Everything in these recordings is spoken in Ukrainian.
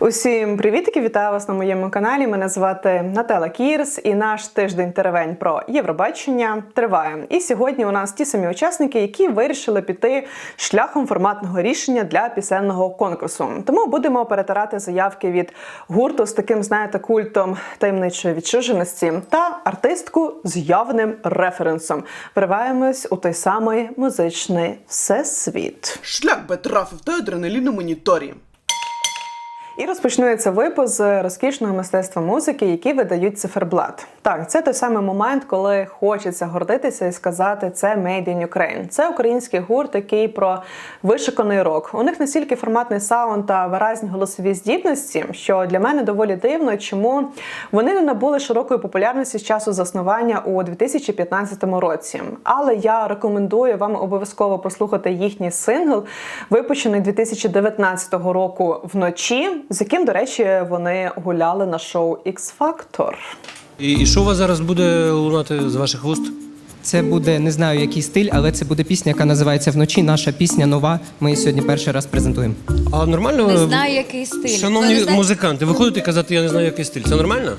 Усім привітки! Вітаю вас на моєму каналі. Мене звати Наталя Кірс, і наш тиждень теревень про Євробачення триває. І сьогодні у нас ті самі учасники, які вирішили піти шляхом форматного рішення для пісенного конкурсу. Тому будемо перетирати заявки від гурту з таким, знаєте, культом таємничої відчуженості та артистку з явним референсом. Вриваємось у той самий музичний всесвіт. Шлях би трафив той адреналін у моніторі. І розпочнується випуск з розкішного мистецтва музики, які видають циферблат. Так, це той самий момент, коли хочеться гордитися і сказати це Made in Ukraine. Це український гурт, який про вишиканий рок. У них настільки форматний саунд та виразні голосові здібності, що для мене доволі дивно, чому вони не набули широкої популярності з часу заснування у 2015 році. Але я рекомендую вам обов'язково послухати їхній сингл, випущений 2019 року вночі, з яким, до речі, вони гуляли на шоу X Factor. І, і що у вас зараз буде лунати з ваших вуст? Це буде не знаю який стиль, але це буде пісня, яка називається Вночі. Наша пісня нова. Ми її сьогодні перший раз презентуємо. А нормально? Не знаю, який стиль. Шановні Ви не знаєте? музиканти, виходите казати, я не знаю, який стиль. Це нормально?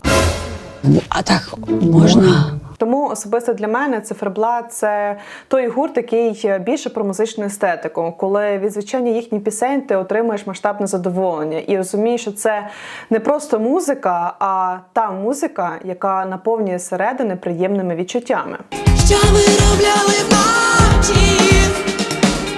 А так можна? Тому особисто для мене циферблат це той гурт, який більше про музичну естетику, коли від звучання їхніх пісень ти отримуєш масштабне задоволення і розумієш, що це не просто музика, а та музика, яка наповнює середини приємними відчуттями. Що ми робляли вночі?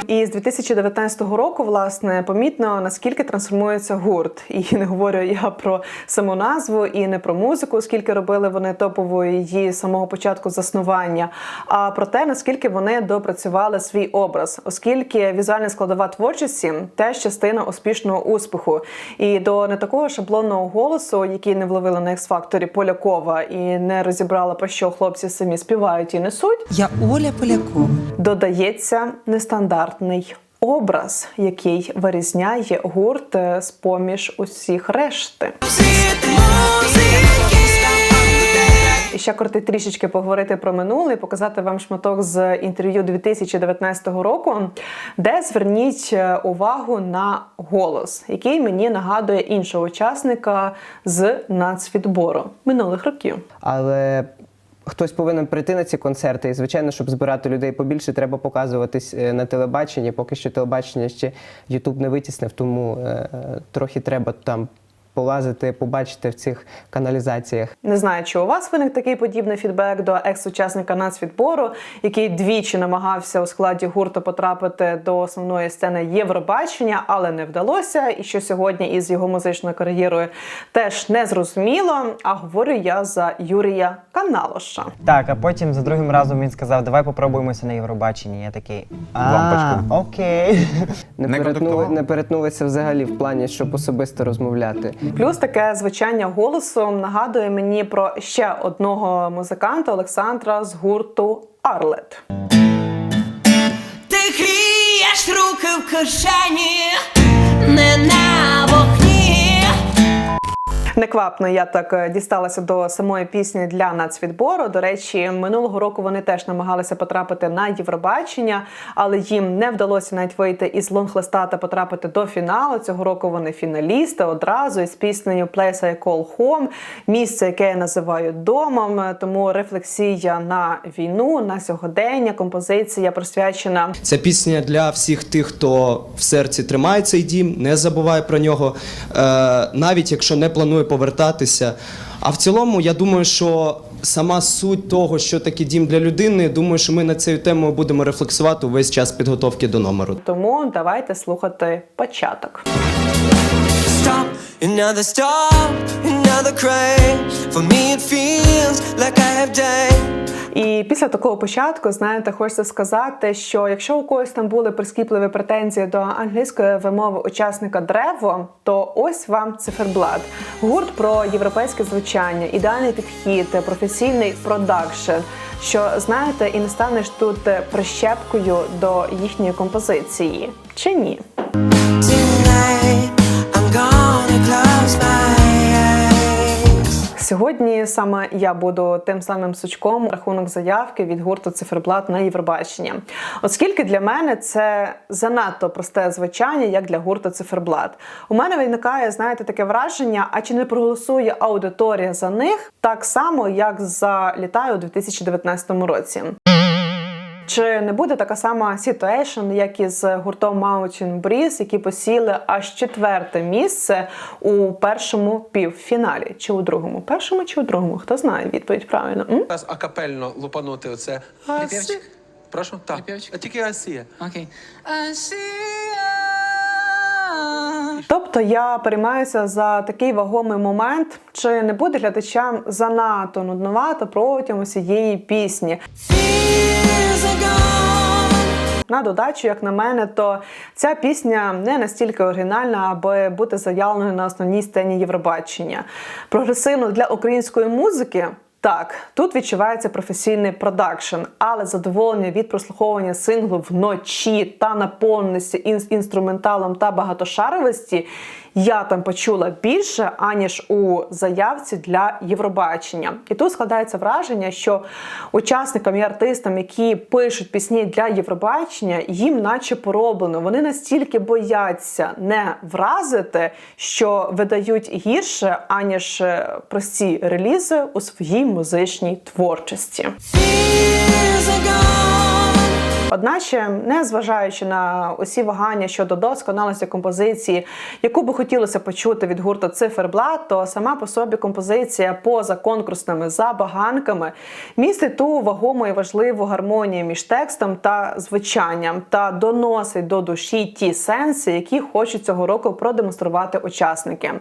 І з 2019 року, власне, помітно наскільки трансформується гурт. І не говорю я про саму назву і не про музику, оскільки робили вони топовою її з самого початку заснування, а про те, наскільки вони допрацювали свій образ, оскільки візуальна складова творчості теж частина успішного успіху. І до не такого шаблонного голосу, який не вловили на X-факторі Полякова і не розібрала про що хлопці самі співають і несуть Я Оля Полякова. додається нестандартний образ, який вирізняє гурт е, з поміж усіх решти. І ще коротко трішечки поговорити про минуле і показати вам шматок з інтерв'ю 2019 року, де зверніть е, увагу на голос, який мені нагадує іншого учасника з нацвідбору минулих років. Але хтось повинен прийти на ці концерти. І звичайно, щоб збирати людей побільше, треба показуватись е, на телебаченні. Поки що телебачення ще Ютуб не витіснив, тому е, трохи треба там полазити, побачити в цих каналізаціях. Не знаю, чи у вас виник такий подібний фідбек до екс-учасника нацвідбору, який двічі намагався у складі гурту потрапити до основної сцени Євробачення, але не вдалося. І що сьогодні із його музичною кар'єрою теж не зрозуміло. А говорю я за Юрія Каналоша. Так, а потім за другим разом він сказав, давай попробуємося на Євробаченні. Я такий. А, окей. Не, перетнули, не перетнулися взагалі в плані, щоб особисто розмовляти. Плюс таке звучання голосом нагадує мені про ще одного музиканта Олександра з гурту Арлет. Ти грієш руки в кишені, не на вогні. Неквапно я так е, дісталася до самої пісні для нацвідбору. До речі, минулого року вони теж намагалися потрапити на Євробачення, але їм не вдалося навіть вийти із лонглиста та потрапити до фіналу. Цього року вони фіналісти одразу із піснею Place I Call Home, місце, яке я називаю домом. Тому рефлексія на війну, на сьогодення, композиція присвячена Ця пісня для всіх тих, хто в серці тримає цей дім, не забуває про нього, е, навіть якщо не планує повертатися. А в цілому, я думаю, що сама суть того, що таке дім для людини, думаю, що ми над цією темою будемо рефлексувати увесь час підготовки до номеру. тому давайте слухати початок. Stop, another stop, another crane. For me, it feels like I have died. І після такого початку, знаєте, хочеться сказати, що якщо у когось там були прискіпливі претензії до англійської вимови учасника древо, то ось вам циферблат. Гурт про європейське звучання, ідеальний підхід, професійний продакшн. Що знаєте, і не станеш тут прищепкою до їхньої композиції, чи ні? Tonight, I'm gonna close my. Сьогодні саме я буду тим самим сучком рахунок заявки від гурту Циферблат на Євробачення, оскільки для мене це занадто просте звичання, як для гурту Циферблат. У мене виникає, знаєте, таке враження: а чи не проголосує аудиторія за них так само, як за літаю у 2019 році? Чи не буде така сама ситуейшн, як із гуртом Mountain Breeze, які посіли аж четверте місце у першому півфіналі? Чи у другому? Першому чи у другому? Хто знає відповідь правильно? М? Зараз акапельно лупанути оце. Припівчик? Прошу? Так. Припівчик? А тільки Асія. Окей. Тобто я переймаюся за такий вагомий момент, чи не буде глядачам занадто нудновато протягом усієї пісні. На додачу, як на мене, то ця пісня не настільки оригінальна, аби бути заявленою на основній сцені Євробачення. Прогресивно для української музики. Так, тут відчувається професійний продакшн, але задоволення від прослуховування синглу вночі та наповненості ін- інструменталом та багатошаровості я там почула більше, аніж у заявці для Євробачення. І тут складається враження, що учасникам і артистам, які пишуть пісні для Євробачення, їм наче пороблено. Вони настільки бояться не вразити, що видають гірше, аніж е, прості релізи у своїй музичній творчості. Years Одначе, не зважаючи на усі вагання щодо досконалості композиції, яку би хотілося почути від гурту Циферблат, то сама по собі композиція поза конкурсними забаганками містить ту вагому і важливу гармонію між текстом та звучанням та доносить до душі ті сенси, які хочуть цього року продемонструвати учасники.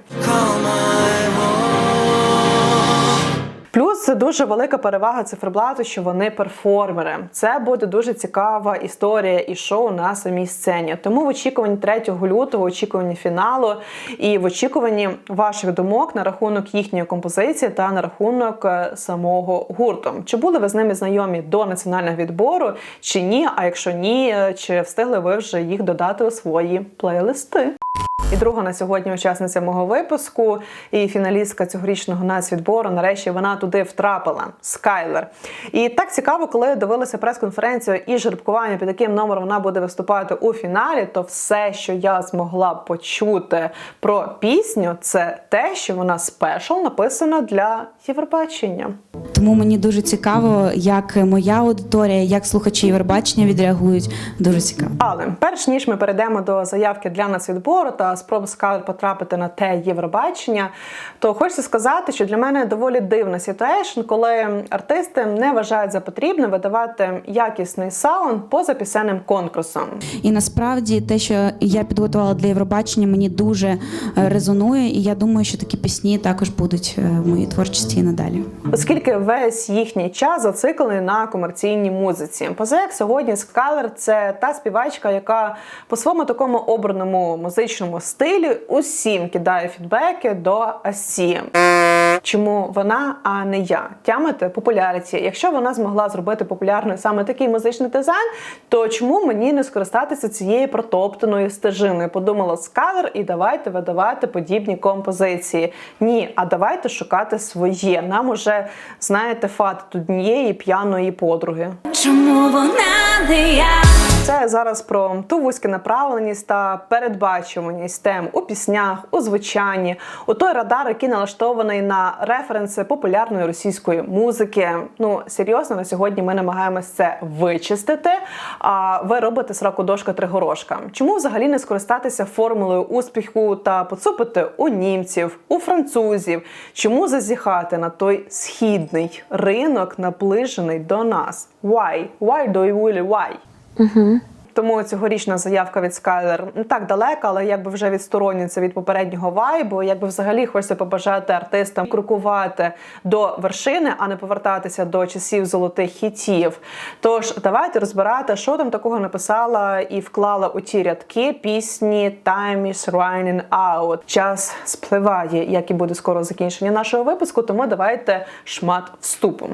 Плюс це дуже велика перевага циферблату, що вони перформери. Це буде дуже цікава історія і шоу на самій сцені. Тому в очікуванні 3 лютого, в очікуванні фіналу і в очікуванні ваших думок на рахунок їхньої композиції та на рахунок е, самого гурту. Чи були ви з ними знайомі до національного відбору, чи ні? А якщо ні, е, чи встигли ви вже їх додати у свої плейлисти? І друга на сьогодні учасниця мого випуску і фіналістка цьогорічного нацвідбору. Нарешті вона туди втрапила. Скайлер. І так цікаво, коли дивилася прес-конференцію і жеребкування, під яким номером вона буде виступати у фіналі, то все, що я змогла почути про пісню, це те, що вона спешл написана для Євробачення. Тому мені дуже цікаво, як моя аудиторія, як слухачі Євробачення відреагують. Дуже цікаво. Але перш ніж ми перейдемо до заявки для нацвідбору та спроб скаут потрапити на те Євробачення, то хочеться сказати, що для мене доволі дивна ситуація, коли артисти не вважають за потрібне видавати якісний саунд поза пісенним конкурсом. І насправді те, що я підготувала для Євробачення, мені дуже е, резонує, і я думаю, що такі пісні також будуть е, в моїй творчості і надалі. Оскільки весь їхній час зациклений на комерційній музиці. Поза як сьогодні Скалер це та співачка, яка по своєму такому обраному музичному стилі усім кидає фідбеки до Асі. Чому вона, а не я? Тямите популяріті. Якщо вона змогла зробити популярною саме такий музичний дизайн, то чому мені не скористатися цією протоптаною стежиною? Подумала Скалер, і давайте видавати подібні композиції. Ні, а давайте шукати своє. Нам уже знаєте фат однієї п'яної подруги. Чому вона не я? Це зараз про ту вузьку направленість та передбачуваність тем у піснях, у звучанні, у той радар, який налаштований на референси популярної російської музики. Ну серйозно, на сьогодні ми намагаємось це вичистити. А ви робите сраку дошка тригорошка. Чому взагалі не скористатися формулою успіху та поцупити у німців, у французів? Чому зазіхати на той східний ринок, наближений до нас? Why? Why do you really why? Тому цьогорічна заявка від Skyler не так далека, але якби вже відсторонюється від попереднього вайбу. Якби взагалі хочеться побажати артистам крокувати до вершини, а не повертатися до часів золотих хітів. Тож давайте розбирати, що там такого написала і вклала у ті рядки пісні «Time is running out». Час спливає, як і буде скоро закінчення нашого випуску. Тому давайте шмат вступу.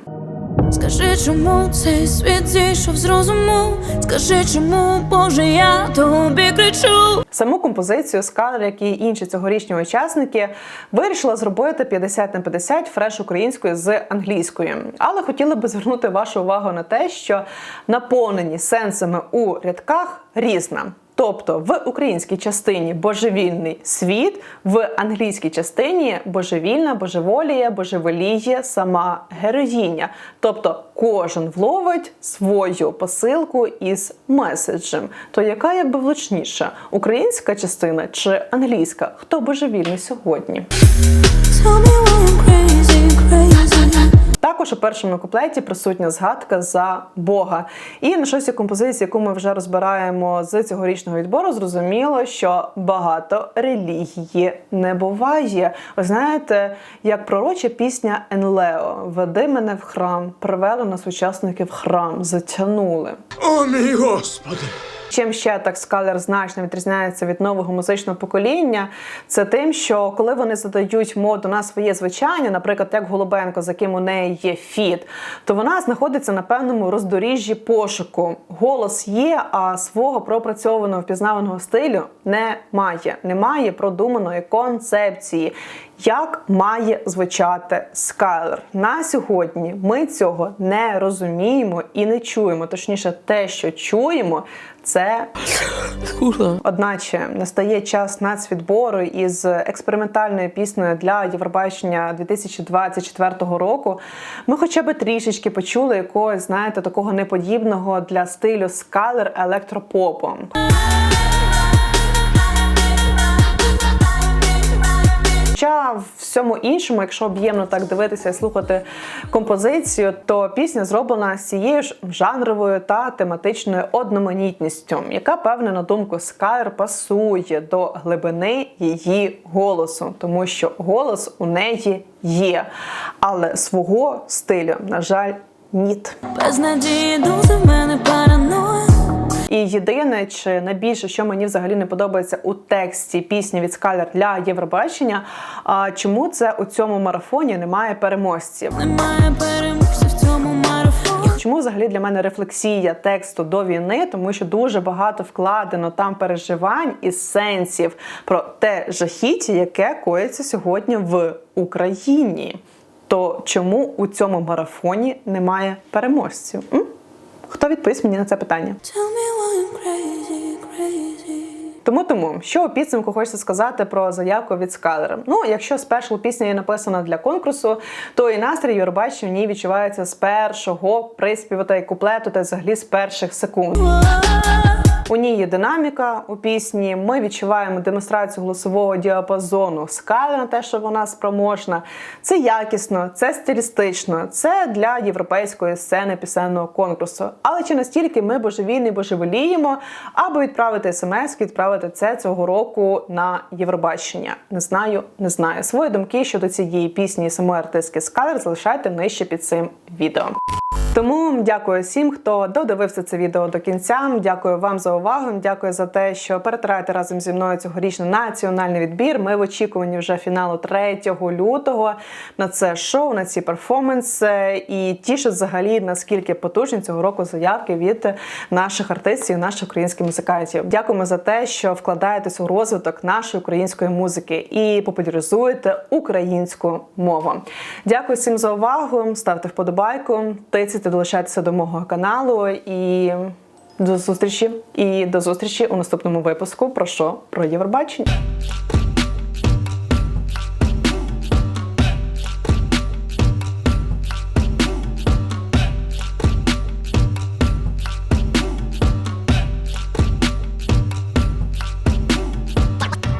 Скажи, чому цей світ зійшов з розуму? Скажи, чому, Боже, я тобі кричу? Саму композицію Скалер, як і інші цьогорічні учасники, вирішила зробити 50 на 50 фреш українською з англійською. Але хотіла би звернути вашу увагу на те, що наповнені сенсами у рядках різна. Тобто в українській частині божевільний світ, в англійській частині божевільна, божеволіє, божеволіє сама героїня. Тобто кожен вловить свою посилку із меседжем. То яка якби влучніша? Українська частина чи англійська? Хто божевільний сьогодні? Також у першому куплеті присутня згадка за Бога. І на шостій композиції, яку ми вже розбираємо з цьогорічного відбору, зрозуміло, що багато релігії не буває. Ви знаєте, як пророча пісня Енлео Веди мене в храм, привели нас учасників в храм, затягнули. О, мій господи! Чим ще так скалер значно відрізняється від нового музичного покоління, це тим, що коли вони задають моду на своє звучання, наприклад, як Голубенко, з яким у неї є фіт, то вона знаходиться на певному роздоріжжі пошуку. Голос є, а свого пропрацьованого впізнаваного стилю немає. Немає продуманої концепції. Як має звучати скайлер на сьогодні? Ми цього не розуміємо і не чуємо. Точніше, те, що чуємо, це Одначе настає час нацвідбору із експериментальною піснею для Євробачення 2024 року. Ми хоча б трішечки почули якогось, знаєте, такого неподібного для стилю скалер електропопу. Хоча в всьому іншому, якщо об'ємно так дивитися і слухати композицію, то пісня зроблена з цією ж жанровою та тематичною одноманітністю, яка певне на думку Скайр пасує до глибини її голосу, тому що голос у неї є, але свого стилю, на жаль, ніт. Без надії в мене параноя. І єдине, чи найбільше, що мені взагалі не подобається у тексті пісні від Скалер для Євробачення, а чому це у цьому марафоні немає переможців? Немає переможця в цьому марафоні. Чому взагалі для мене рефлексія тексту до війни? Тому що дуже багато вкладено там переживань і сенсів про те жахіття, яке коїться сьогодні в Україні. То чому у цьому марафоні немає переможців? М? Хто відповість мені на це питання? Тому тому, що у підсумку хочеться сказати про заявку від Скалера. Ну, якщо спешл пісня є написана для конкурсу, то і настрій Євробачення в ній відчувається з першого приспіву та й куплету, та взагалі з перших секунд. Є динаміка у пісні. Ми відчуваємо демонстрацію голосового діапазону скали на те, що вона спроможна. Це якісно, це стилістично, це для європейської сцени пісенного конкурсу. Але чи настільки ми божевільні божеволіємо, аби відправити смс, відправити це цього року на Євробачення? Не знаю, не знаю. Свої думки щодо цієї пісні самої артистки Скалер залишайте нижче під цим відео. Тому дякую всім, хто додивився це відео до кінця. Дякую вам за увагу. Дякую за те, що перетираєте разом зі мною цьогорічний національний відбір. Ми в очікуванні вже фіналу 3 лютого на це шоу, на ці перформанси. І тішить взагалі наскільки потужні цього року заявки від наших артистів, наших українських музикантів. Дякуємо за те, що вкладаєтесь у розвиток нашої української музики і популяризуєте українську мову. Дякую всім за увагу. Ставте вподобайку, тицяйте, долучайтеся до мого каналу і до зустрічі. І до зустрічі у наступному випуску про що про Євробачення.